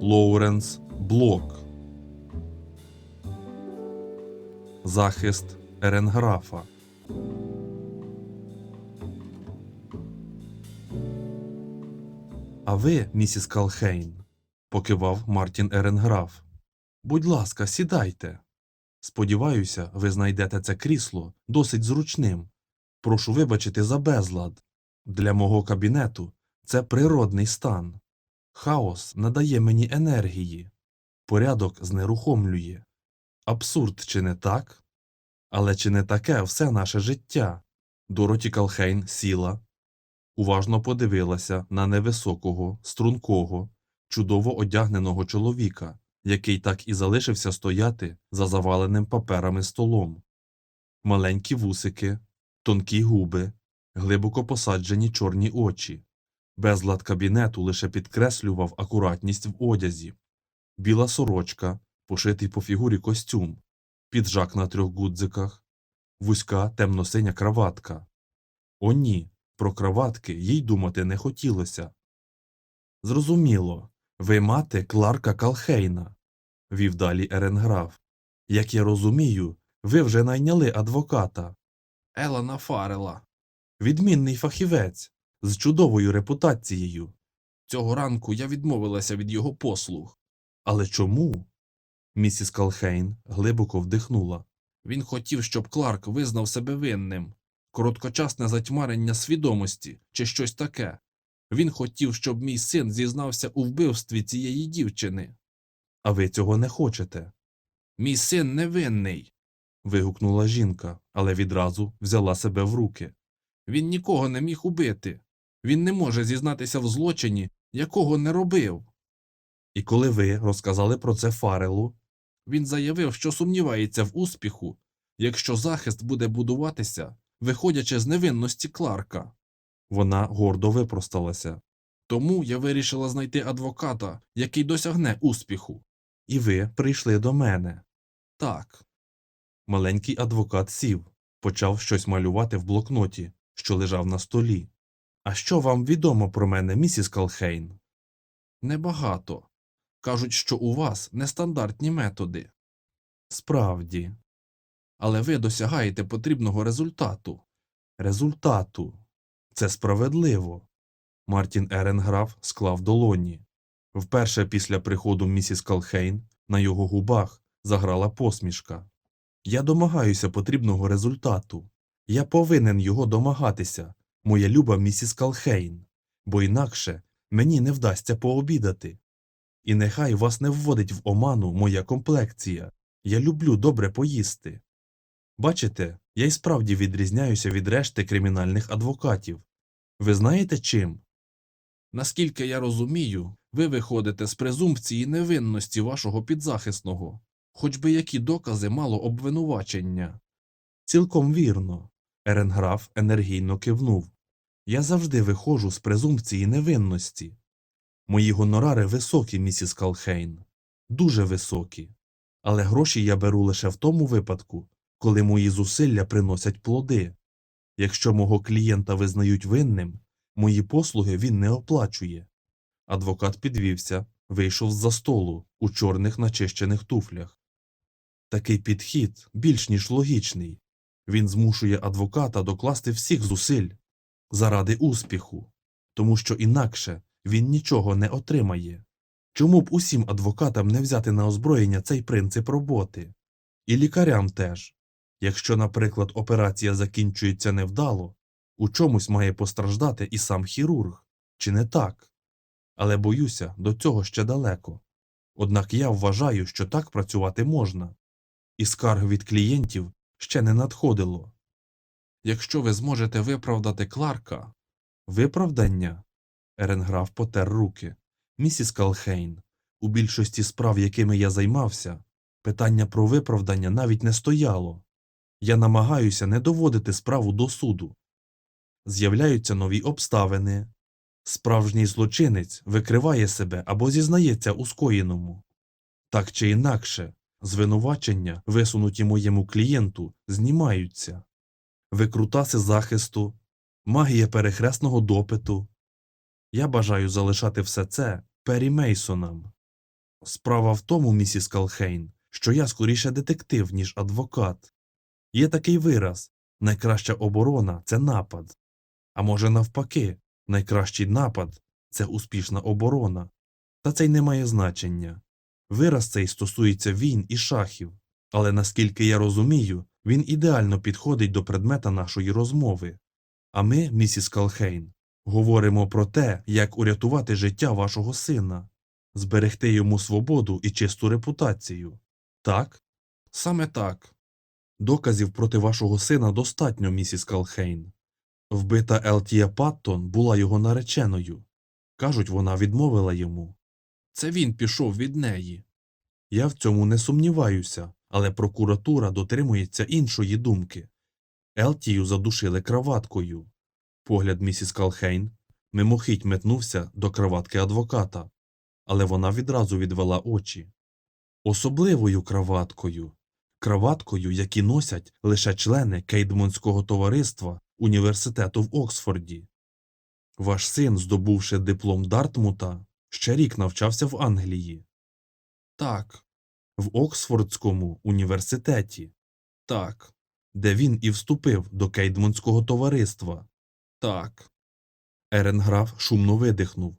Лоуренс Блок. Захист Еренграфа. А ви, місіс Калхейн, покивав Мартін Еренграф. Будь ласка, сідайте. Сподіваюся, ви знайдете це крісло досить зручним. Прошу вибачити за безлад. Для мого кабінету це природний стан. Хаос надає мені енергії, порядок знерухомлює. Абсурд, чи не так? Але чи не таке все наше життя? Дороті Калхейн сіла, уважно подивилася на невисокого, стрункого, чудово одягненого чоловіка, який так і залишився стояти за заваленим паперами столом. Маленькі вусики, тонкі губи, глибоко посаджені чорні очі. Безлад кабінету лише підкреслював акуратність в одязі. Біла сорочка, пошитий по фігурі костюм, піджак на трьох гудзиках, вузька темно-синя краватка. О ні, про краватки їй думати не хотілося. Зрозуміло, ви мати Кларка Калхейна, вів далі Еренграф. Як я розумію, ви вже найняли адвоката. Елана Фарела. Відмінний фахівець з чудовою репутацією. Цього ранку я відмовилася від його послуг. Але чому? Місіс Калхейн глибоко вдихнула. Він хотів, щоб Кларк визнав себе винним. Короткочасне затьмарення свідомості чи щось таке. Він хотів, щоб мій син зізнався у вбивстві цієї дівчини. А ви цього не хочете. Мій син невинний. вигукнула жінка, але відразу взяла себе в руки. Він нікого не міг убити. Він не може зізнатися в злочині, якого не робив. І коли ви розказали про це Фарелу, він заявив, що сумнівається в успіху, якщо захист буде будуватися, виходячи з невинності Кларка. Вона гордо випросталася. Тому я вирішила знайти адвоката, який досягне успіху. І ви прийшли до мене. Так. Маленький адвокат сів, почав щось малювати в блокноті, що лежав на столі. А що вам відомо про мене, місіс Калхейн? Небагато. Кажуть, що у вас нестандартні методи. Справді. Але ви досягаєте потрібного результату. Результату. Це справедливо. Мартін Еренграф склав долоні. Вперше після приходу місіс Калхейн на його губах заграла посмішка. Я домагаюся потрібного результату. Я повинен його домагатися, моя люба місіс Калхейн, бо інакше мені не вдасться пообідати. І нехай вас не вводить в оману моя комплекція. Я люблю добре поїсти. Бачите, я й справді відрізняюся від решти кримінальних адвокатів. Ви знаєте чим? Наскільки я розумію, ви виходите з презумпції невинності вашого підзахисного, хоч би які докази мало обвинувачення. Цілком вірно. Еренграф енергійно кивнув. Я завжди виходжу з презумпції невинності. Мої гонорари високі, місіс Калхейн, дуже високі. Але гроші я беру лише в тому випадку, коли мої зусилля приносять плоди. Якщо мого клієнта визнають винним, мої послуги він не оплачує. Адвокат підвівся, вийшов з за столу у чорних начищених туфлях. Такий підхід більш ніж логічний. Він змушує адвоката докласти всіх зусиль заради успіху, тому що інакше він нічого не отримає. Чому б усім адвокатам не взяти на озброєння цей принцип роботи? І лікарям теж. Якщо, наприклад, операція закінчується невдало, у чомусь має постраждати і сам хірург, чи не так? Але боюся, до цього ще далеко. Однак я вважаю, що так працювати можна, і скарг від клієнтів ще не надходило. Якщо ви зможете виправдати Кларка. Виправдання? Еренграф потер руки. Місіс Калхейн, у більшості справ, якими я займався, питання про виправдання навіть не стояло. Я намагаюся не доводити справу до суду. З'являються нові обставини. Справжній злочинець викриває себе або зізнається у скоєному. Так чи інакше, звинувачення, висунуті моєму клієнту, знімаються. Викрутаси захисту магія перехресного допиту. Я бажаю залишати все це Пері Мейсонам. Справа в тому, місіс Калхейн, що я скоріше детектив, ніж адвокат. Є такий вираз найкраща оборона це напад. А може, навпаки, найкращий напад це успішна оборона. Та це й не має значення. Вираз цей стосується війн і шахів, але наскільки я розумію, він ідеально підходить до предмета нашої розмови. А ми, місіс Калхейн, говоримо про те, як урятувати життя вашого сина, зберегти йому свободу і чисту репутацію. Так? Саме так. Доказів проти вашого сина достатньо, місіс Калхейн. Вбита Елтія Паттон була його нареченою. Кажуть, вона відмовила йому. Це він пішов від неї. Я в цьому не сумніваюся, але прокуратура дотримується іншої думки. Елтію задушили краваткою. Погляд місіс Калхейн мимохідь метнувся до краватки адвоката, але вона відразу відвела очі. Особливою краваткою, краваткою, які носять лише члени Кейдмонського товариства університету в Оксфорді. Ваш син, здобувши диплом Дартмута, ще рік навчався в Англії. Так, в Оксфордському університеті. Так, де він і вступив до Кейдмонського товариства. Так. Еренграф шумно видихнув.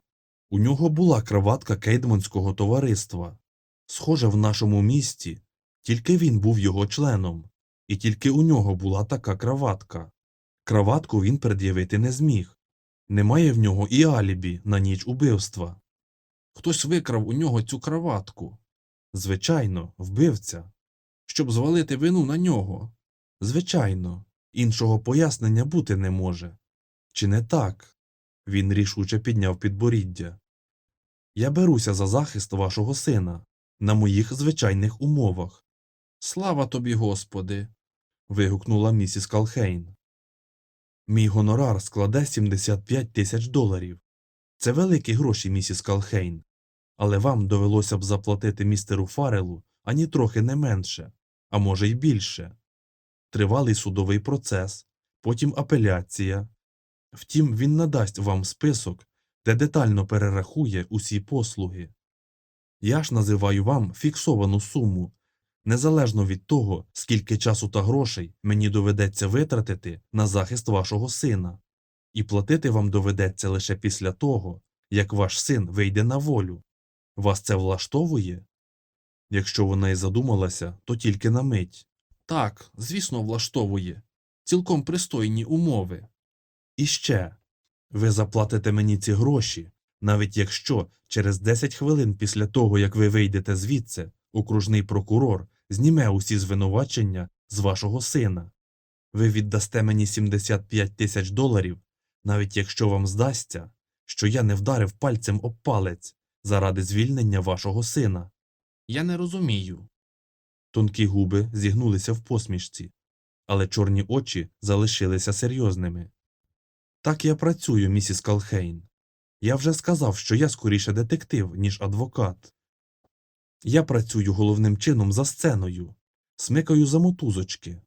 У нього була краватка Кейдмонського товариства. Схоже, в нашому місті тільки він був його членом, і тільки у нього була така краватка. Краватку він пред'явити не зміг. Немає в нього і алібі на ніч убивства. Хтось викрав у нього цю краватку. Звичайно, вбивця. Щоб звалити вину на нього. Звичайно, іншого пояснення бути не може. Чи не так? Він рішуче підняв підборіддя. Я беруся за захист вашого сина на моїх звичайних умовах. Слава тобі, Господи. вигукнула місіс Калхейн. Мій гонорар складе 75 тисяч доларів. Це великі гроші, місіс Калхейн. Але вам довелося б заплатити містеру Фарелу ані трохи не менше, а може й більше. Тривалий судовий процес, потім апеляція. Втім, він надасть вам список, де детально перерахує усі послуги. Я ж називаю вам фіксовану суму, незалежно від того, скільки часу та грошей мені доведеться витратити на захист вашого сина, і платити вам доведеться лише після того, як ваш син вийде на волю. Вас це влаштовує? Якщо вона й задумалася, то тільки на мить. Так, звісно, влаштовує. Цілком пристойні умови. І ще. Ви заплатите мені ці гроші, навіть якщо через 10 хвилин після того, як ви вийдете звідси, окружний прокурор зніме усі звинувачення з вашого сина. Ви віддасте мені 75 тисяч доларів, навіть якщо вам здасться, що я не вдарив пальцем об палець заради звільнення вашого сина. Я не розумію. Тонкі губи зігнулися в посмішці, але чорні очі залишилися серйозними. Так я працюю, місіс Калхейн. Я вже сказав, що я скоріше детектив, ніж адвокат. Я працюю головним чином за сценою, смикаю за мотузочки.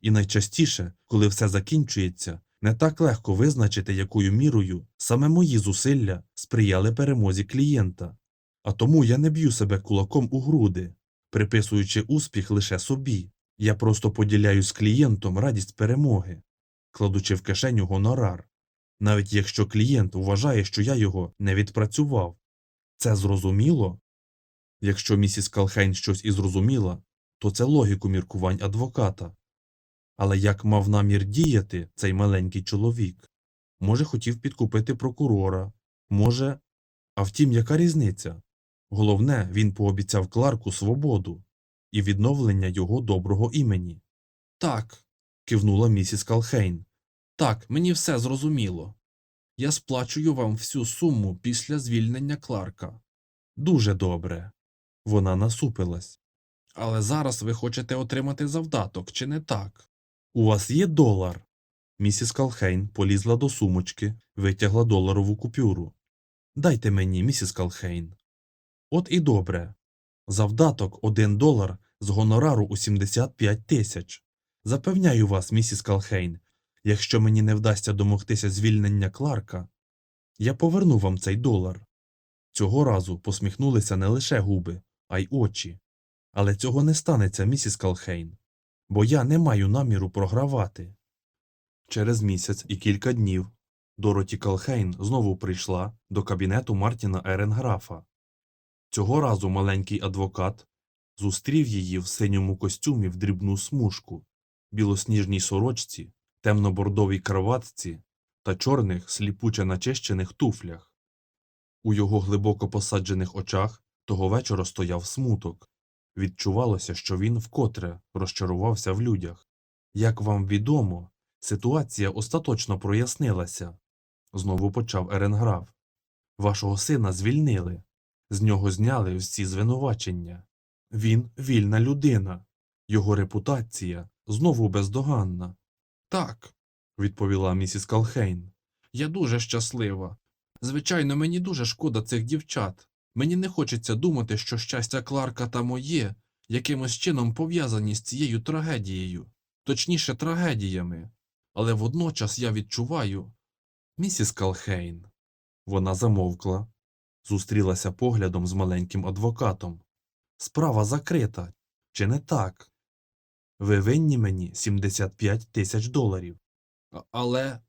І найчастіше, коли все закінчується, не так легко визначити, якою мірою саме мої зусилля сприяли перемозі клієнта. А тому я не б'ю себе кулаком у груди, приписуючи успіх лише собі. Я просто поділяю з клієнтом радість перемоги, кладучи в кишеню гонорар, навіть якщо клієнт вважає, що я його не відпрацював. Це зрозуміло? Якщо місіс Калхейн щось і зрозуміла, то це логіку міркувань адвоката. Але як мав намір діяти цей маленький чоловік? Може, хотів підкупити прокурора, може. А втім, яка різниця? Головне, він пообіцяв Кларку свободу і відновлення його доброго імені. Так, кивнула місіс Калхейн. Так, мені все зрозуміло. Я сплачую вам всю суму після звільнення Кларка. Дуже добре. Вона насупилась. Але зараз ви хочете отримати завдаток, чи не так? У вас є долар? Місіс Калхейн полізла до сумочки, витягла доларову купюру. Дайте мені, місіс Калхейн. От і добре. Завдаток один долар з гонорару у 75 тисяч. Запевняю вас, місіс Калхейн, Якщо мені не вдасться домогтися звільнення Кларка, я поверну вам цей долар. Цього разу посміхнулися не лише губи, а й очі. Але цього не станеться, місіс Калхейн, бо я не маю наміру програвати. Через місяць і кілька днів Дороті Калхейн знову прийшла до кабінету Мартіна Еренграфа. Цього разу маленький адвокат зустрів її в синьому костюмі в дрібну смужку, білосніжній сорочці, темно-бордовій краватці та чорних сліпуче начищених туфлях. У його глибоко посаджених очах того вечора стояв смуток. Відчувалося, що він вкотре розчарувався в людях. Як вам відомо, ситуація остаточно прояснилася. Знову почав Еренграф. Вашого сина звільнили. З нього зняли всі звинувачення. Він вільна людина. Його репутація знову бездоганна. Так, відповіла місіс Калхейн. Я дуже щаслива. Звичайно, мені дуже шкода цих дівчат. Мені не хочеться думати, що щастя Кларка та моє якимось чином пов'язані з цією трагедією, точніше, трагедіями. Але водночас я відчуваю. Місіс Калхейн. Вона замовкла, зустрілася поглядом з маленьким адвокатом. Справа закрита, чи не так? Ви винні мені 75 тисяч доларів. Але.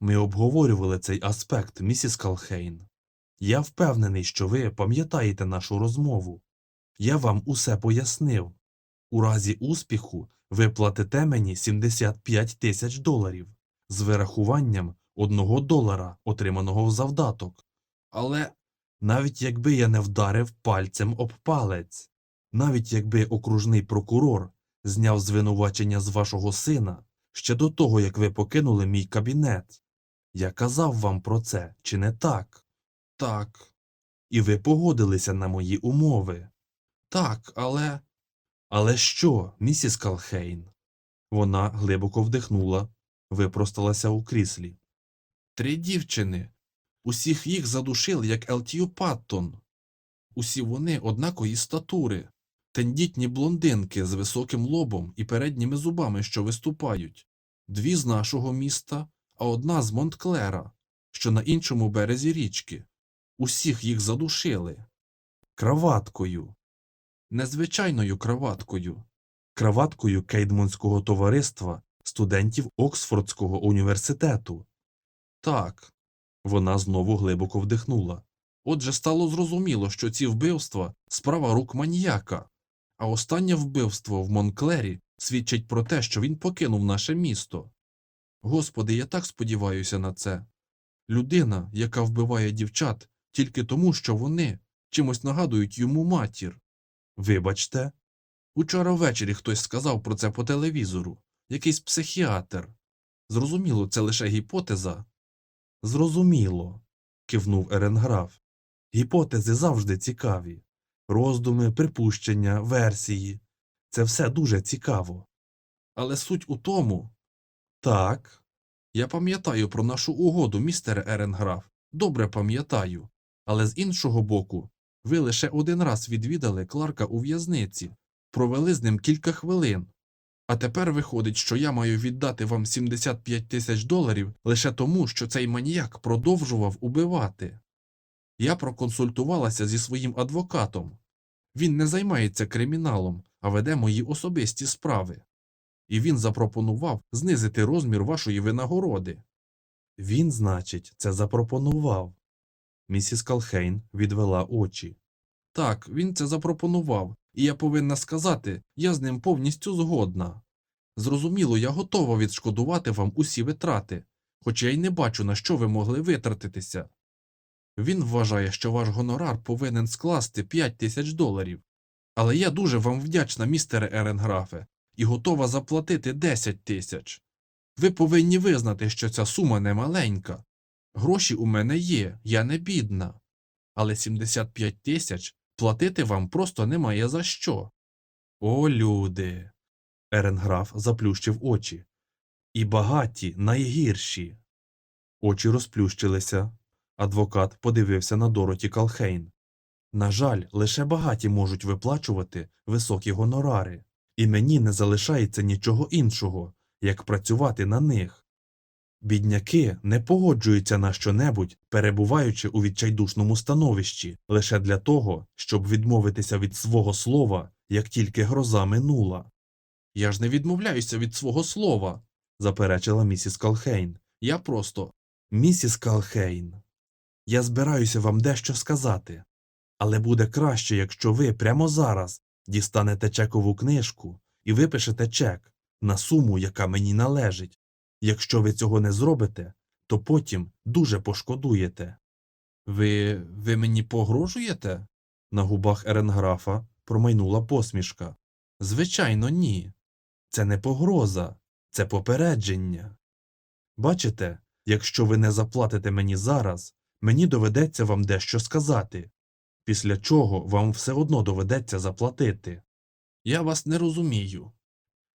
Ми обговорювали цей аспект, місіс Калхейн. Я впевнений, що ви пам'ятаєте нашу розмову. Я вам усе пояснив. У разі успіху ви платите мені 75 тисяч доларів з вирахуванням одного долара, отриманого в завдаток. Але навіть якби я не вдарив пальцем об палець, навіть якби окружний прокурор зняв звинувачення з вашого сина ще до того, як ви покинули мій кабінет, я казав вам про це, чи не так? Так. І ви погодилися на мої умови. Так, але. Але що, місіс Калхейн? Вона глибоко вдихнула, випросталася у кріслі. Три дівчини. Усіх їх задушили, як Елтію Паттон. Усі вони однакої статури, тендітні блондинки з високим лобом і передніми зубами, що виступають, дві з нашого міста, а одна з Монтклера, що на іншому березі річки. Усіх їх задушили. Краваткою. Незвичайною краваткою. Краваткою Кейдмонського товариства студентів Оксфордського університету. Так. Вона знову глибоко вдихнула. Отже, стало зрозуміло, що ці вбивства справа рук маніяка, а останнє вбивство в Монклері свідчить про те, що він покинув наше місто. Господи, я так сподіваюся на це. Людина, яка вбиває дівчат тільки тому, що вони чимось нагадують йому матір. Вибачте. Учора ввечері хтось сказав про це по телевізору, якийсь психіатр. Зрозуміло, це лише гіпотеза. Зрозуміло, кивнув Еренграф. Гіпотези завжди цікаві. Роздуми, припущення, версії. Це все дуже цікаво. Але суть у тому. Так. Я пам'ятаю про нашу угоду, містере Еренграф. Добре пам'ятаю. Але з іншого боку, ви лише один раз відвідали Кларка у в'язниці, провели з ним кілька хвилин. А тепер виходить, що я маю віддати вам 75 тисяч доларів лише тому, що цей маніяк продовжував убивати. Я проконсультувалася зі своїм адвокатом. Він не займається криміналом, а веде мої особисті справи. І він запропонував знизити розмір вашої винагороди. Він, значить, це запропонував. Місіс Калхейн відвела очі. Так, він це запропонував, і я повинна сказати, я з ним повністю згодна. Зрозуміло, я готова відшкодувати вам усі витрати, хоч я й не бачу, на що ви могли витратитися. Він вважає, що ваш гонорар повинен скласти 5 тисяч доларів. Але я дуже вам вдячна, містере Еренграфе, і готова заплатити 10 тисяч. Ви повинні визнати, що ця сума не маленька. Гроші у мене є, я не бідна. Але 75 тисяч платити вам просто немає за що. О, люди. Еренграф заплющив очі. І багаті найгірші. Очі розплющилися. Адвокат подивився на Дороті Калхейн. На жаль, лише багаті можуть виплачувати високі гонорари, і мені не залишається нічого іншого, як працювати на них. Бідняки не погоджуються на щонебудь, перебуваючи у відчайдушному становищі, лише для того, щоб відмовитися від свого слова, як тільки гроза минула. Я ж не відмовляюся від свого слова, заперечила місіс Калхейн. Я просто. Місіс Калхейн, я збираюся вам дещо сказати, але буде краще, якщо ви прямо зараз дістанете чекову книжку і випишете чек на суму, яка мені належить. Якщо ви цього не зробите, то потім дуже пошкодуєте. Ви. ви мені погрожуєте? На губах Еренграфа промайнула посмішка. Звичайно, ні. Це не погроза, це попередження. Бачите, якщо ви не заплатите мені зараз, мені доведеться вам дещо сказати, після чого вам все одно доведеться заплатити. Я вас не розумію.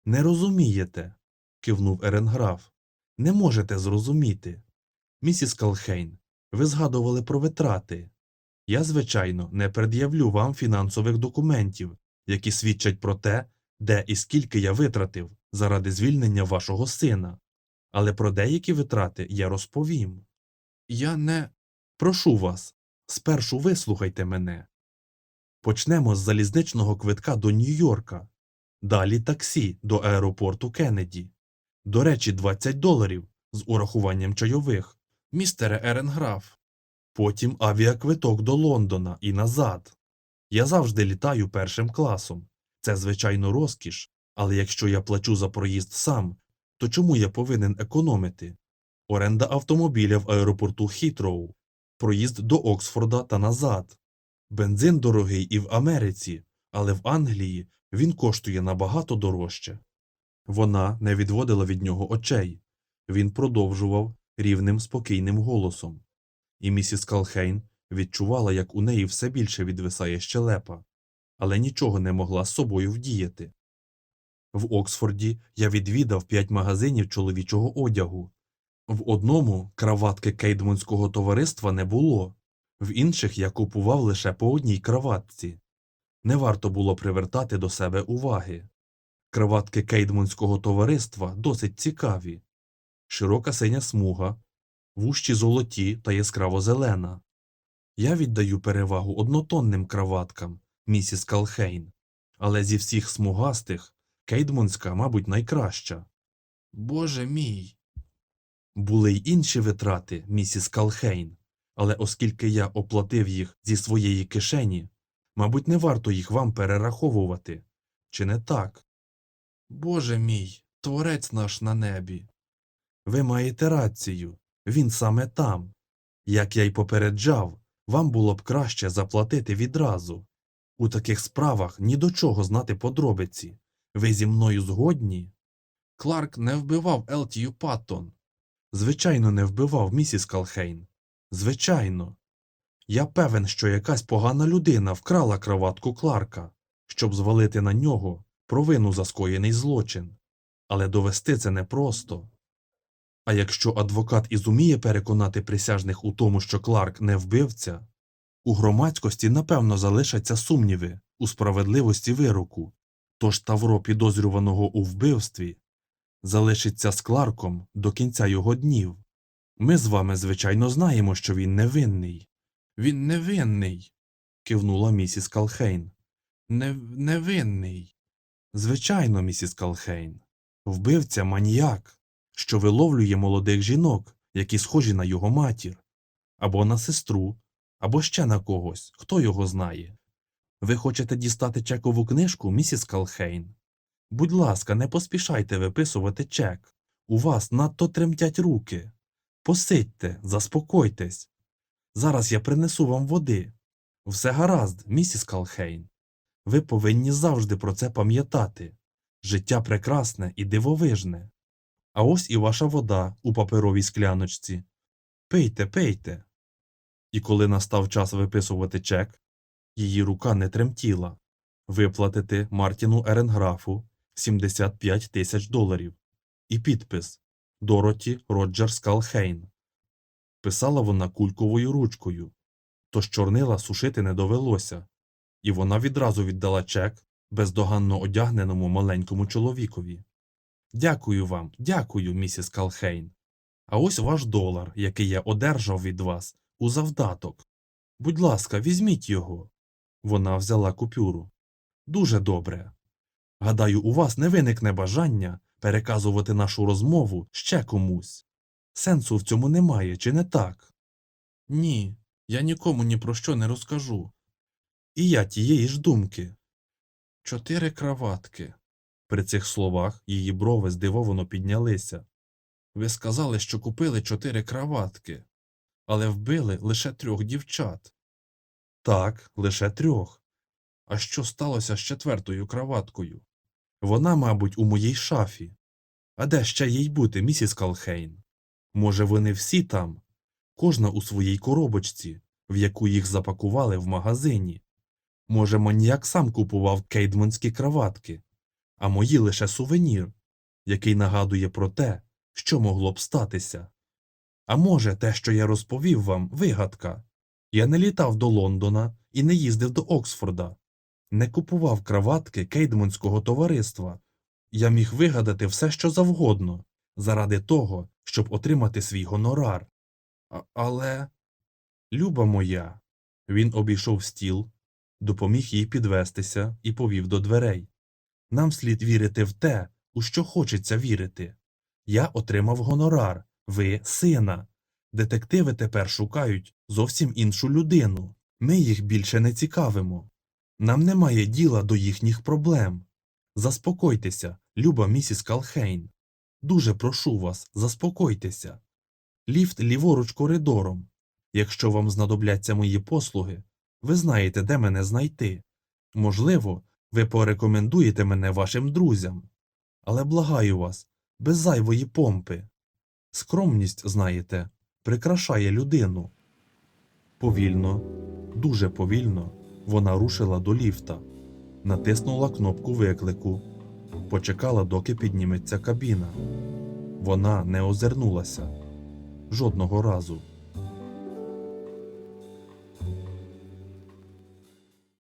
Не розумієте, кивнув Еренграф. Не можете зрозуміти. Місіс Калхейн, ви згадували про витрати. Я, звичайно, не пред'явлю вам фінансових документів, які свідчать про те, де і скільки я витратив заради звільнення вашого сина. Але про деякі витрати я розповім. Я не. Прошу вас, спершу вислухайте мене. Почнемо з залізничного квитка до Нью-Йорка, далі таксі до аеропорту Кеннеді. До речі, 20 доларів з урахуванням чайових, містере Еренграф. Потім авіаквиток до Лондона і назад. Я завжди літаю першим класом. Це, звичайно, розкіш, але якщо я плачу за проїзд сам, то чому я повинен економити? Оренда автомобіля в аеропорту Хітроу, проїзд до Оксфорда та назад. Бензин дорогий і в Америці, але в Англії він коштує набагато дорожче. Вона не відводила від нього очей. Він продовжував рівним спокійним голосом. І місіс Калхейн відчувала, як у неї все більше відвисає щелепа, але нічого не могла з собою вдіяти. В Оксфорді я відвідав п'ять магазинів чоловічого одягу. В одному краватки Кейдманського товариства не було, в інших я купував лише по одній краватці. Не варто було привертати до себе уваги. Краватки Кейдманського товариства досить цікаві. Широка синя смуга, вущі золоті та яскраво зелена. Я віддаю перевагу однотонним краваткам, місіс Калхейн, але зі всіх смугастих Кейдманська, мабуть, найкраща. Боже мій. Були й інші витрати, місіс Калхейн, але оскільки я оплатив їх зі своєї кишені, мабуть, не варто їх вам перераховувати. Чи не так? Боже мій, творець наш на небі. Ви маєте рацію, він саме там. Як я й попереджав, вам було б краще заплатити відразу. У таких справах ні до чого знати подробиці. Ви зі мною згодні? Кларк не вбивав Елтію Паттон. Звичайно, не вбивав місіс Калхейн. Звичайно. Я певен, що якась погана людина вкрала краватку Кларка, щоб звалити на нього провину за скоєний злочин. Але довести це непросто. А якщо адвокат і зуміє переконати присяжних у тому, що Кларк не вбивця, у громадськості напевно залишаться сумніви у справедливості вироку, тож Тавро підозрюваного у вбивстві залишиться з Кларком до кінця його днів. Ми з вами, звичайно, знаємо, що він невинний. Він невинний, кивнула місіс Калхейн. Не, невинний. Звичайно, місіс Калхейн. Вбивця маніяк, що виловлює молодих жінок, які схожі на його матір, або на сестру, або ще на когось, хто його знає. Ви хочете дістати чекову книжку, місіс Калхейн? Будь ласка, не поспішайте виписувати чек. У вас надто тремтять руки. Посидьте, заспокойтесь. Зараз я принесу вам води. Все гаразд, місіс Калхейн. Ви повинні завжди про це пам'ятати. Життя прекрасне і дивовижне. А ось і ваша вода у паперовій скляночці. Пийте, пийте. І коли настав час виписувати чек, її рука не тремтіла. Виплатити Мартіну Еренграфу 75 тисяч доларів. І підпис Дороті Роджерс Калхейн. Писала вона кульковою ручкою, тож чорнила сушити не довелося, і вона відразу віддала чек бездоганно одягненому маленькому чоловікові. Дякую вам, дякую, місіс Калхейн. А ось ваш долар, який я одержав від вас у завдаток. Будь ласка, візьміть його. Вона взяла купюру. Дуже добре. Гадаю, у вас не виникне бажання переказувати нашу розмову ще комусь. Сенсу в цьому немає, чи не так? Ні, я нікому ні про що не розкажу. І я тієї ж думки. Чотири краватки. При цих словах її брови здивовано піднялися. Ви сказали, що купили чотири краватки, але вбили лише трьох дівчат. Так, лише трьох. А що сталося з четвертою краваткою? Вона, мабуть, у моїй шафі. А де ще їй бути, місіс Калхейн? Може, вони всі там, кожна у своїй коробочці, в яку їх запакували в магазині. Може, маніяк сам купував кейдманські краватки, а мої лише сувенір, який нагадує про те, що могло б статися. А може, те, що я розповів вам, вигадка. Я не літав до Лондона і не їздив до Оксфорда, не купував краватки кейдманського товариства. Я міг вигадати все, що завгодно, заради того, щоб отримати свій гонорар. А, але. Люба моя. Він обійшов стіл, допоміг їй підвестися і повів до дверей. Нам слід вірити в те, у що хочеться вірити. Я отримав гонорар, ви сина. Детективи тепер шукають зовсім іншу людину. Ми їх більше не цікавимо. Нам немає діла до їхніх проблем. Заспокойтеся, люба місіс Калхейн. Дуже прошу вас, заспокойтеся. Ліфт ліворуч коридором. Якщо вам знадобляться мої послуги, ви знаєте, де мене знайти. Можливо, ви порекомендуєте мене вашим друзям. Але благаю вас, без зайвої помпи. Скромність, знаєте, прикрашає людину. Повільно, дуже повільно вона рушила до ліфта, натиснула кнопку виклику, почекала, доки підніметься кабіна. Вона не озирнулася жодного разу.